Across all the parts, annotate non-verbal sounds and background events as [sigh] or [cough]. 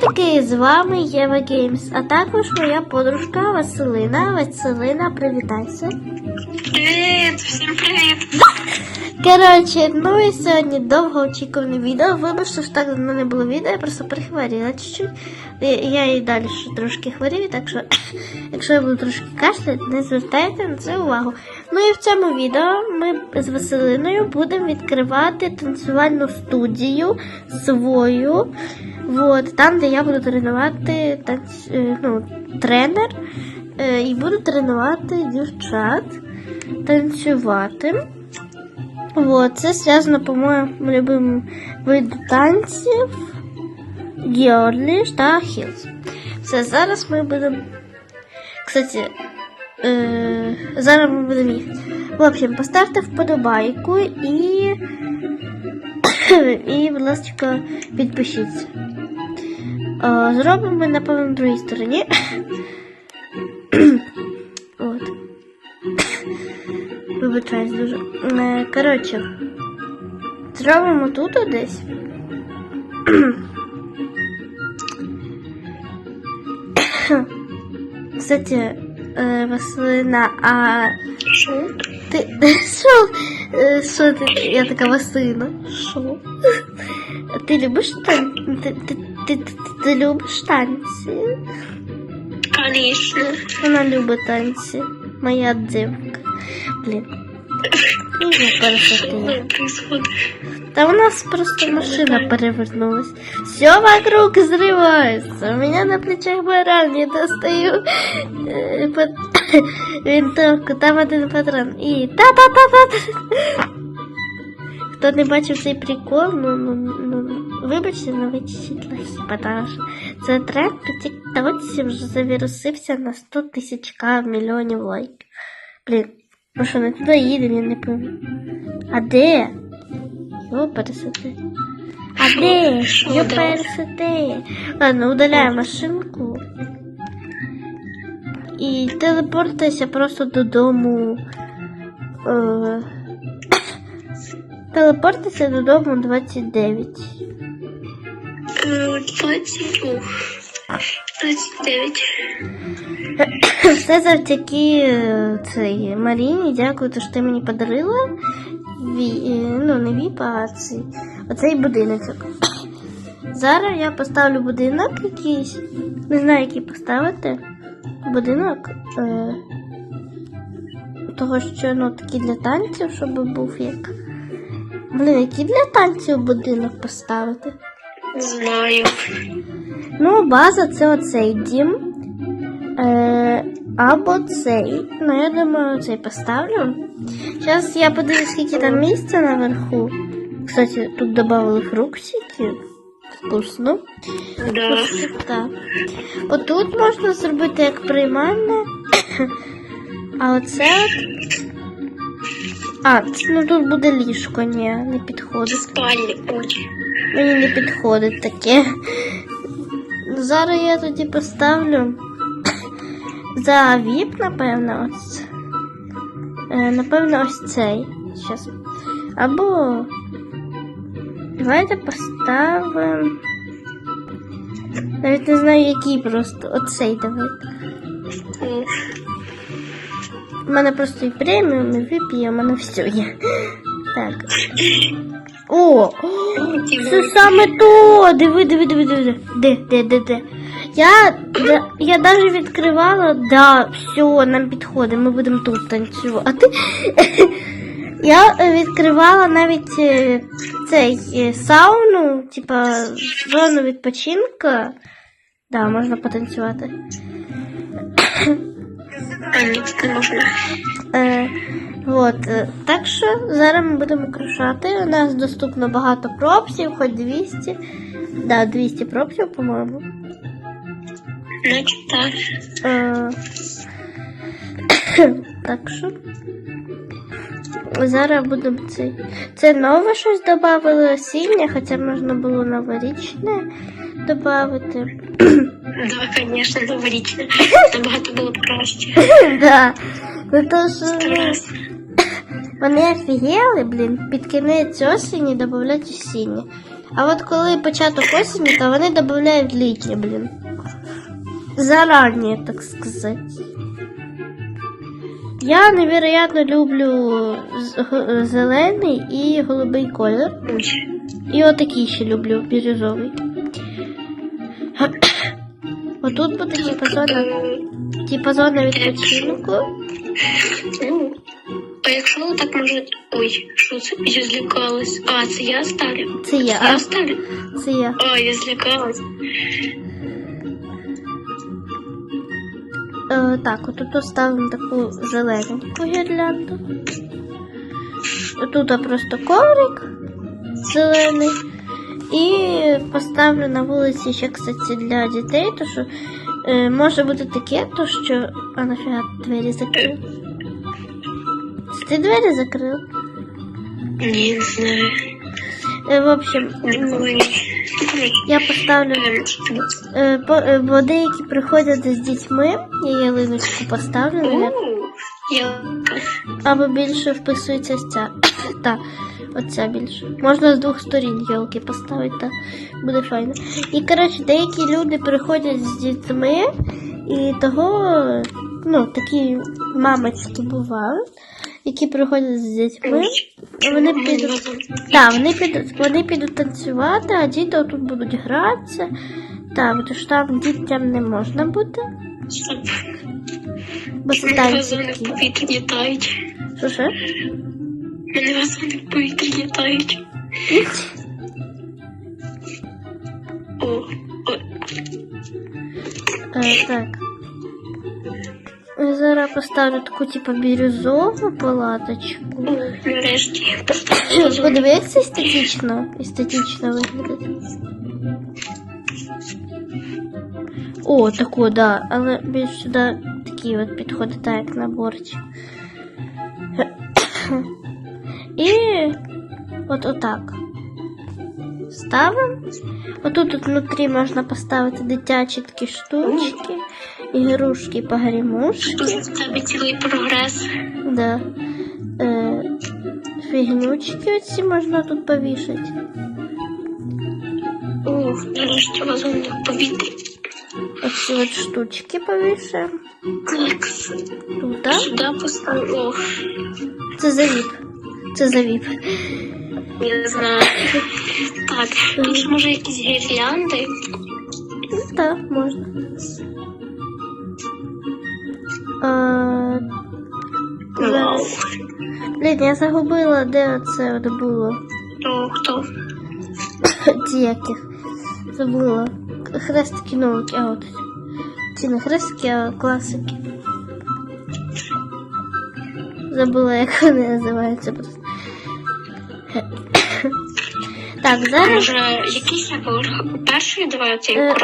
Привітки, з вами Єва Геймс, а також моя подружка Василина. Василина, привітайся. Привіт, всім привіт. Коротше, ну і сьогодні довгоочікуване відео. Вибачте, що так давно не було відео, я просто прихворіла чуть-чуть. Я і далі ще трошки хворію, так що, [coughs] якщо я буду трошки кашляти, не звертайте на це увагу. Ну і в цьому відео ми з Василиною будемо відкривати танцювальну студію свою. Вот, там, де я буду тренувати танц... е, ну, тренер е, і буду тренувати дівчат танцювати. Вот, це зв'язано, по-моєму, любим виду танців, гіорліш та хілз. Все, зараз ми будемо. Кстати, е, зараз ми будемо їхати. В общем, поставте вподобайку і. [coughs] і, будь ласка, підпишіться. Е, зробимо напевно, на другій стороні. Вибачаюсь дуже. Е, Коротше, зробимо тут десь. [coughs] Кстати, е, Василина, а Що? [laughs] ти що? Е, Що ти? Я така Василина. Що? Ти любиш танці? Ти, ти, ти, ти, ти любиш танці? Конечно. Вона любить танці. Моя дівка. Блін. Ну, [laughs] я пересадила. Що происходит? Да у нас просто машина перевернулась. Все вокруг взрывается. У меня на плечах баран, я достаю э, под... [coughs] винтовку, там один патрон. І та-та-та-та. Хто не бачив цей прикол, ну, ну, ну вибачте, але ви чуть-чуть лохи, потому що це тренд по тіктоці вже завірусився на 100 тисяч к мільйонів лайків. Блін, Ми що не туди їдемо, я не пам'ятаю. А де? Його пересити. А де? Його пересити. Ладно, удаляю машинку. І телепортуйся просто додому. Е, телепортуйся додому 29. Е, 20. ух, 29. Все завдяки е, цій Маріні. Дякую, що ти мені подарила. Ві, е, ну, не віп, а цей, оцей будиночок. Зараз я поставлю будинок якийсь. Не знаю, який поставити. Будинок. Е, того, що ну, такий для танців, щоб був як. Блін, який для танців будинок поставити? Знаю. Ну, база це оцей дім. Е, або цей. Ну, я думаю, цей поставлю. Зараз я подивлюсь, скільки там місця наверху. Кстати, тут додали фруктики. Вкусно. Да. Так. Отут можна зробити як приймальне. [coughs] А оце от. А, ну тут буде ліжко, ні, не підходить. Спальник. Мені не підходить таке. Зараз я тоді поставлю за віп, напевно, ось. Е, Напевно, ось цей. Щас. Або. Давайте поставимо. Навіть не знаю, який просто. Оцей давайте. У мене просто і преміум, і віп, і у мене все є. Так. О! Це саме то! Диви, диви, диви, диви. Де, де, де, де. Я, да, я навіть відкривала, да, все, нам підходить, ми будемо тут танцювати. [laughs] Я відкривала навіть е, цей е, сауну, типа зону відпочинку. Да, можна потанцювати. Е, от, е, так що зараз ми будемо крушати. У нас доступно багато пропсів, хоч 200. Да, 200 пропсів, по-моєму. Значить так. Е, [coughs] так що. Зараз будемо цей. Це нове щось додали осіннє, хоча можна було новорічне додати. [coughs] Да, конечно, новорічно. Набагато [coughs] було б краще. да. Ну то що ну, вони офігели, блін, під кінець осені додають осіннє. А от коли початок осені, то вони додають літнє, блін. Заранее, так сказати. Я невероятно люблю зелений і голубий колір. І отакий ще люблю, бірюзовий. [coughs] Отут буде типа зона, типа зона відпочинку. А якщо так може. Ой, що це? Я злякалась. А, це я сталі? Це я. Я сталі? Це я. А, я злякалась. Е, так, отут поставимо таку зелененьку гірлянду. Тут просто коврик зелений. І поставлю на вулиці ще, кстати, для дітей, то що е, може бути таке, то що. А нафіга двері закрив? Ти двері закрив? Ні, не знаю. Е, в общем, я поставлю. Е, е, бо деякі приходять з дітьми, я ялиночку поставлю, Або більше вписується ця. [coughs] Так, оця більше. Можна з двох сторін йолки поставити, так буде файно. І коротше, деякі люди приходять з дітьми, і того, ну, такі мамочки бувають, які приходять з дітьми. Вони підуть. Так, вони підуть, вони підуть танцювати, а діти тут будуть гратися. Так, що там дітям не можна бути. Бо це танці. В повітрі літають. Що що? Мене вазони в повітрі літають. О, о, Е, так. Я Зараз поставлю таку, типу, бірюзову палаточку. нарешті. Подивіться естетично. Естетично виглядить. О, таку, да. Але більш сюди такі от підходить, так як наборчик. [coughs] І от отак. Ставимо. Отут тут внутрі можна поставити дитячі такі штучки, ігрушки, погремушки. В тебе цілий прогрес. Да. Е, фігнючки оці можна тут повішати. О, нарешті вазони в повітрі. Оці от штучки повішаємо. Так, Тут, да? сюди поставив. О, Це завіп. Це завіп. не знаю. Так, тут ж може якісь гірлянди. Ну, так, можна. А, зараз. Блін, я загубила, де це от було. Хто? Ці яких. Забула. Хрестики новики, а от. Ці не хрестики, а класики. Забула, як вони називаються просто. Так, зараз. Якийсь набор? Перший давай цей е,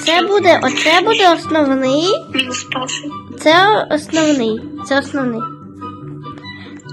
Це буде, оце буде основний. Мінус перший. Це основний. Це основний.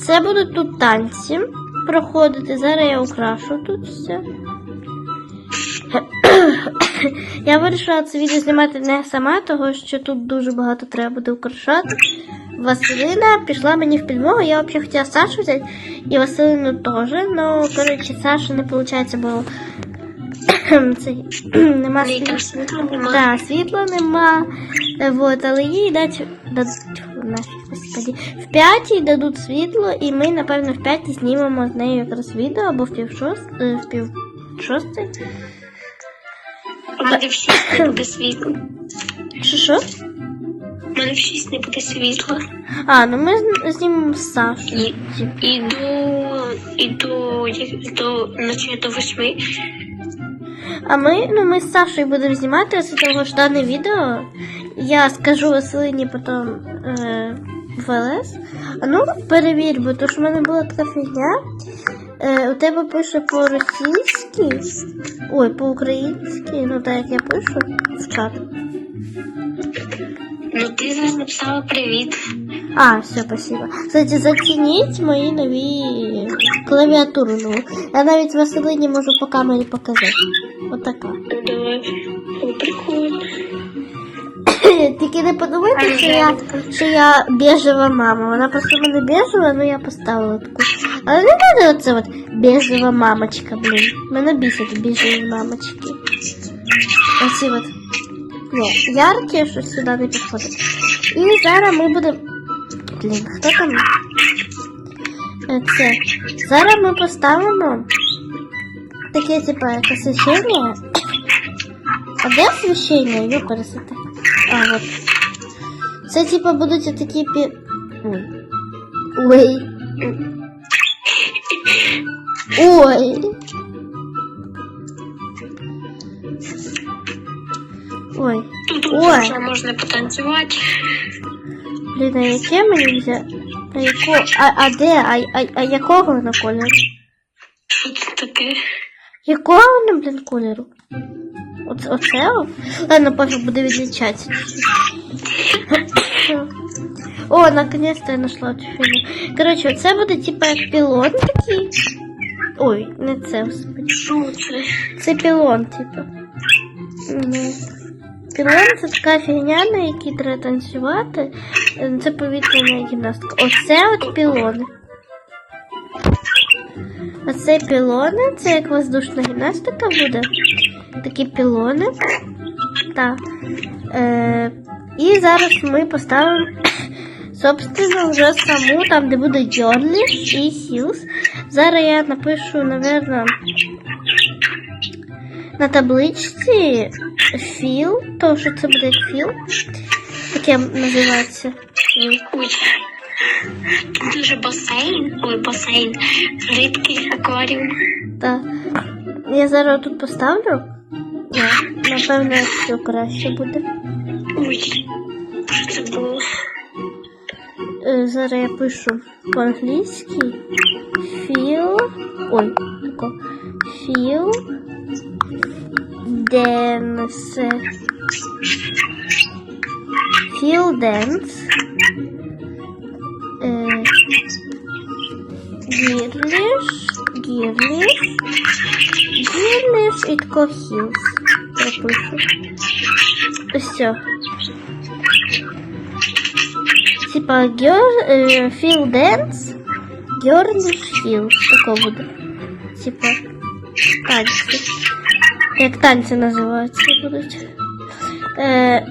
Це будуть тут танці проходити. Зараз я украшу тут все. [laughs] Я вирішила це відео знімати не сама, тому що тут дуже багато треба буде украшати. Василина пішла мені в підмогу, я взагалі хотіла Сашу взяти і Василину теж. Ну, коротше, Саша не виходить, бо [coughs] цей, [coughs] нема світла. Да, світла нема. Вот, але їй дать, дадуть, господи. В п'ятій дадуть світло, і ми, напевно, в п'ятій знімемо з нею якраз відео, або в пів шост, е, в пів шостий. У мене в шість не буде світла. Що що? У мене в шість не буде світла. А, ну ми знімемо з Сашою. І, іду, іду, як- до, наче до восьми. А ми, ну ми з Сашою будемо знімати ось того ж дане відео. Я скажу Василині потім е, в ЛС. А ну, перевір, бо то ж в мене була така фігня. Е, у тебе пише по-російськи. Ой, по-українськи, ну так як я пишу в чат. Ну ти зараз написала привіт. А, все, спасибо. Кстати, зацініть мої нові клавіатури. Ну. Я навіть Василині можу по камері показати. Отака. Ну давай. О, прикольно. [coughs] Тільки не подумайте, що я, що я біжева мама. Вона просто мене біжева, ну я поставила таку. Але не треба оце от біжева мамочка, блін. Мене бісять біжеві мамочки. Оці от. Ні, яркі, що сюди не підходить. І зараз ми будемо. Блін, хто там? Це. Зараз ми поставимо таке, типа, як освіщення. А де освіщення? Йо, пересити. А, от. Це, типа, будуть такі пі... Ой. Ой. Ой. Ой. Тут Ой. вже можна потанцювати. Блін, а яке мені взяти? А, яко... а, а де? А, а, а якого на кольору? Що це таке? Якого воно, блін, кольору? Оце, оце? Ладно, пофіг буде відлічатися. О, наконец-то я нашла цю фігню. Коротше, це буде типа як пілон такий. Ой, не це, господи. Що це? Це пілон, типа. Пілон це така фігня, на якій треба танцювати. Це повітряна гімнастика. Оце от пілони. Оце пілони, це як воздушна гімнастика буде. Такі пілони. Так. Е, і зараз ми поставимо, собственно, вже саму, там, де буде Journeys і Hills. Зараз я напишу, напевно, на табличці філ, то що це буде філ. Таке називається. Філ. Тут дуже басейн. Ой, басейн. Рідкий акваріум. Так. Я зараз тут поставлю. Напевно, все краще буде. Ой. Що це було? Е, Зараз я пишу по-англійськи. Feel. Ой, тако. Feel. Dance. Feel dance. Е, Girlish. Girlish. Girlish. Я пишу. Все. Типа girl, е, feel dance, girlish feel. Тако буде. Типа танці. Як танці називаються будуть. Е,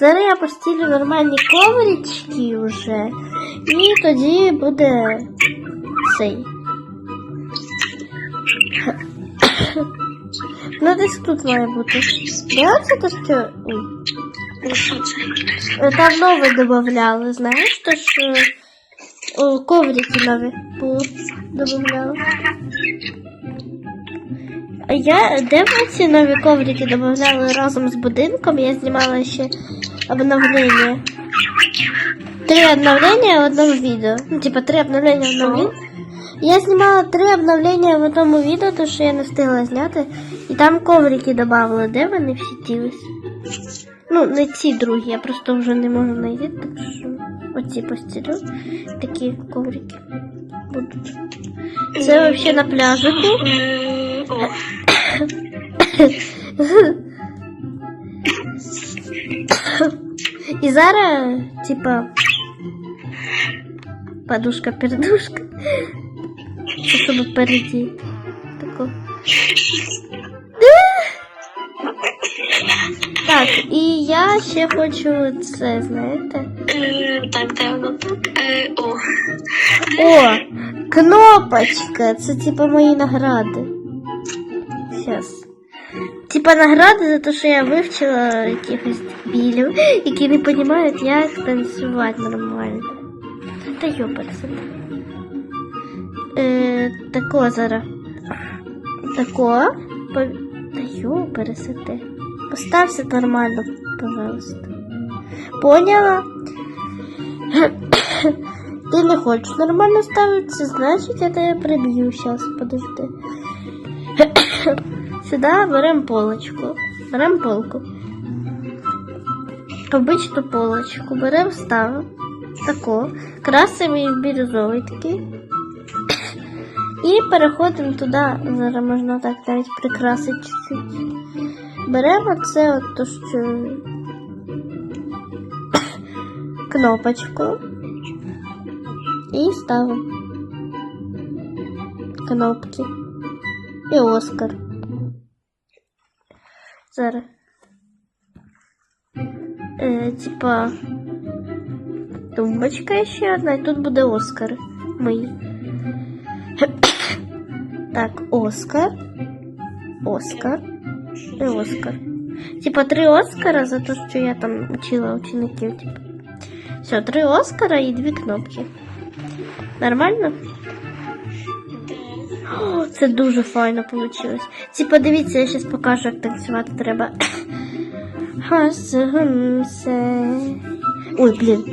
зараз я [coughs] постілю нормальні коврички вже. І тоді буде цей. Ну десь тут має бути. Це то що. Ой. Е, Там нове додавали, знаєш, то що о, коврики нові додавали. А я де ви ці нові коврики додавали разом з будинком? Я знімала ще обновлення. Три обновлення в одному відео. Ну, типа три обновлення в одному відео. Я знімала три обновлення в одному відео, то що я не встигла зняти. І там коврики додавали. Де вони всі ділись? Ну, не ці другі, я просто вже не можу знайти, так що оці постілю. Такі коврики будуть. Це взагалі на пляжику. І зараз, типа, подушка-передушка. Це щоб. Тако. Так, і я ще хочу це, знаєте. е, так, де воно тут? Е, О, О, кнопочка. Це типа мої награди. Сейчас. Типа награди за те, що я вивчила якихось дебілів, які не розуміють, як танцювати нормально. Та йопарся. Е, тако зараз. Тако. Та йопересете. Постався нормально, пожалуйста. Поняла? Ты не хочешь нормально ставиться, значит я тебя прибью сейчас, подожди. Сюда берем полочку. Берем полку. Обичну полочку. Берем ставим. Тако. Красивий бірюзовий такий. І переходимо туди. Зараз можна так навіть прикрасити. Беремо це от то, що кнопочку і ставимо. кнопки. І Оскар. Зараз. Е, типа. Тумбочка ще одна, і тут буде Оскар. Мої. Так, Оскар. Оскар. І Оскар. Типа три Оскара за те, що я там учила учеників. Типа. Все, три Оскара і дві кнопки. Нормально? О, це дуже файно вийшло. Типа, дивіться, я зараз покажу, як танцювати треба. Хасумсе. Ой, блін.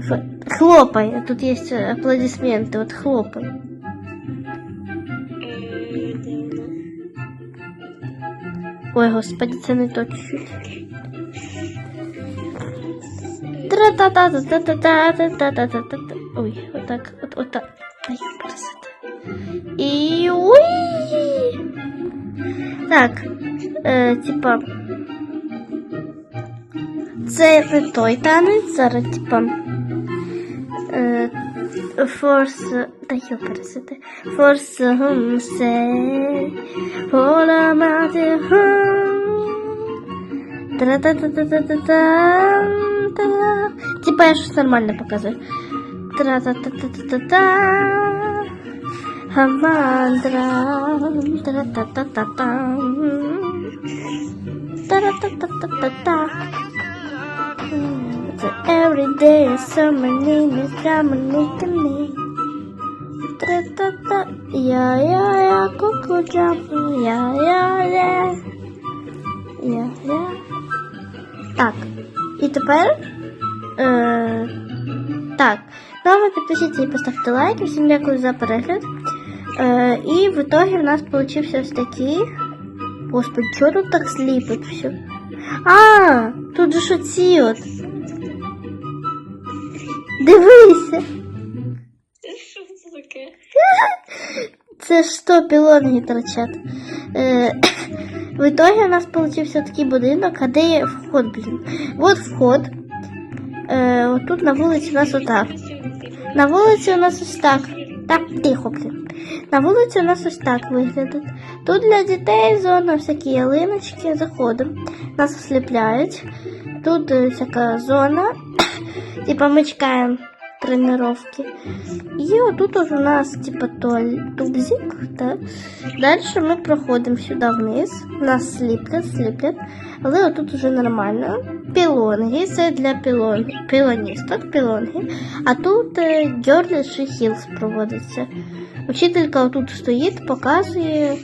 Ф- Хлопай. Тут є аплодисменти. От хлопай. Ой, господи, це не то чуть-чуть. Ой, отак, от, отак. Ай, красота. І уй! Так, е, типа. Це не той танець, зараз, типа. Е, force та йо пересити. Force hum se hola mate hum. Тра-та-та-та-та-та-та. Та. Типа я щось нормально показую. Тра-та-та-та-та-та. Хамандра. Тра-та-та-та-та. Тра-та-та-та-та-та. The everyday summer name is me. Тра-та-та. Я-я-я, куку джампу. Я-я-я. Я-я. Так. І тепер. Е, так. Ну, ви підпишіться і поставте лайк. Всім дякую за перегляд. Е, і в итоге в нас получився ось такий. Господи, чого тут так сліпить все? А, тут же ж оці от. Дивися. [laughs] Це ж 100 пілонги торчать. Е, [coughs] в итоге у нас получився такий будинок, а де вход, блін. Вот вход. Е, от тут на вулиці у нас отак. На вулиці у нас ось так. Так, тихо, блін. На вулиці у нас ось так виглядить. Тут для дітей зона, всякі ялиночки, заходимо. Нас осліпляють. Тут е, всяка зона. [coughs] Типа ми чекаємо тренировки. І отут от у нас типа тубзик, так. Далі ми проходимо сюди вниз. Нас сліплять, сліплять. Але отут уже нормально. Пілонги, це для пілон... пілоністок, пілонги. А тут Джордж і Хілс проводиться. Учителька отут стоїть, показує,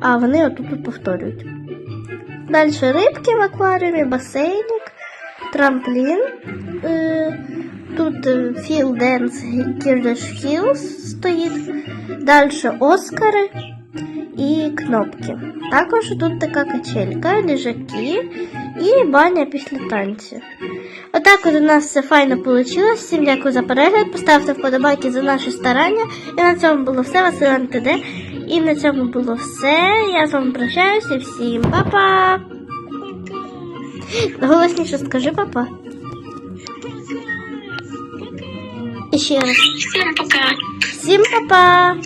а вони отут от повторюють. Далі рибки в акваріумі, басейник, трамплін. Е, тут е, Філ Денс Кірдеш Хілс стоїть. Далі Оскари і кнопки. Також тут така качелька, ліжаки і баня після танцю. Отак от у нас все файно вийшло. Всім дякую за перегляд. Поставте вподобайки за наші старання. І на цьому було все. Василь НТД. І на цьому було все. Я з вами прощаюся. Всім па-па! Голосніше скажи папа. Ще раз. Всім пока. Всім па-па!